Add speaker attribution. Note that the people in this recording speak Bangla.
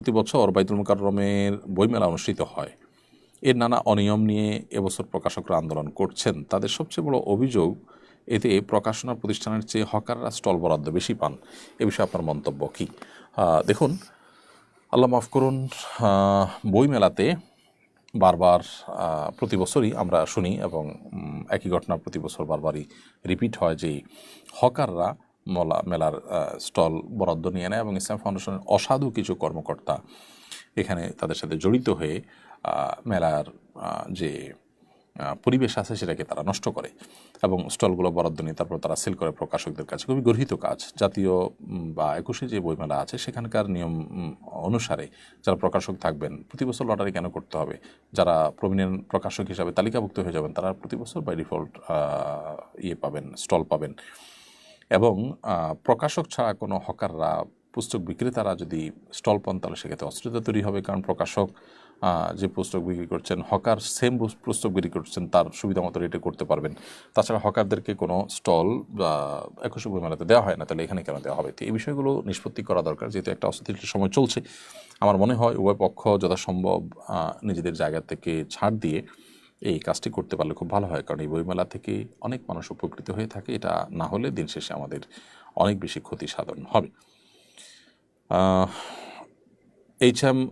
Speaker 1: প্রতি বছর বাইতুল মুকাররমের বইমেলা অনুষ্ঠিত হয়। এর নানা অনিয়ম নিয়ে এবছর প্রকাশকরা আন্দোলন করছেন। তাদের সবচেয়ে বড় অভিযোগ, এতে প্রকাশনা প্রতিষ্ঠানের চেয়ে হকাররা স্টল বরাদ্দ বেশি পান। এ বিষয়ে আপনার মন্তব্য কী? দেখুন, আল্লাহ মাফ করুন বইমেলাতে বারবার প্রতি বছরই আমরা শুনি এবং একই ঘটনা প্রতি বছর বারবারই রিপিট হয় যে হকাররা মলা মেলার স্টল বরাদ্দ নিয়ে নেয় এবং ইসলাম ফাউন্ডেশনের অসাধু কিছু কর্মকর্তা এখানে তাদের সাথে জড়িত হয়ে মেলার যে পরিবেশ আছে সেটাকে তারা নষ্ট করে এবং স্টলগুলো বরাদ্দ নিয়ে তারপর তারা সেল করে প্রকাশকদের কাছে। খুবই গর্হিত কাজ। জাতীয় বা একুশে যে বইমেলা আছে সেখানকার নিয়ম অনুসারে যারা প্রকাশক থাকবেন, প্রতি বছর লটারি কেন করতে হবে? যারা প্রমিনেন্ট প্রকাশক হিসাবে তালিকাভুক্ত হয়ে যাবেন, তারা প্রতি বছর বাই ডিফল্ট ইয়ে পাবেন, স্টল পাবেন। এবং প্রকাশক ছাড়া কোনো হকাররা, পুস্তক বিক্রেতারা যদি স্টল পান, তাহলে সেক্ষেত্রে অস্থিরতা তৈরি হবে। কারণ প্রকাশক যে পুস্তক বিক্রি করছেন, হকার সেম পুস্তক বিক্রি করছেন, তার সুবিধা মতো রেটে করতে পারবেন। তাছাড়া হকারদেরকে কোনো স্টল, বা, একুশে বই দেওয়া হয় না, তাহলে এখানে কেন দেওয়া হবে? তো এই বিষয়গুলো নিষ্পত্তি করা দরকার। যেহেতু একটা অস্থিতিশীল সময় চলছে, আমার মনে হয় উভয় পক্ষ যথাসম্ভব নিজেদের জায়গা থেকে ছাড় দিয়ে এই কাজটি করতে পারলে খুব ভালো হয়। কারণ এই বইমেলা থেকে অনেক মানুষ উপকৃত হয়ে থাকে। এটা না হলে দিন শেষে আমাদের অনেক বেশি ক্ষতি সাধন হবে এইচ এম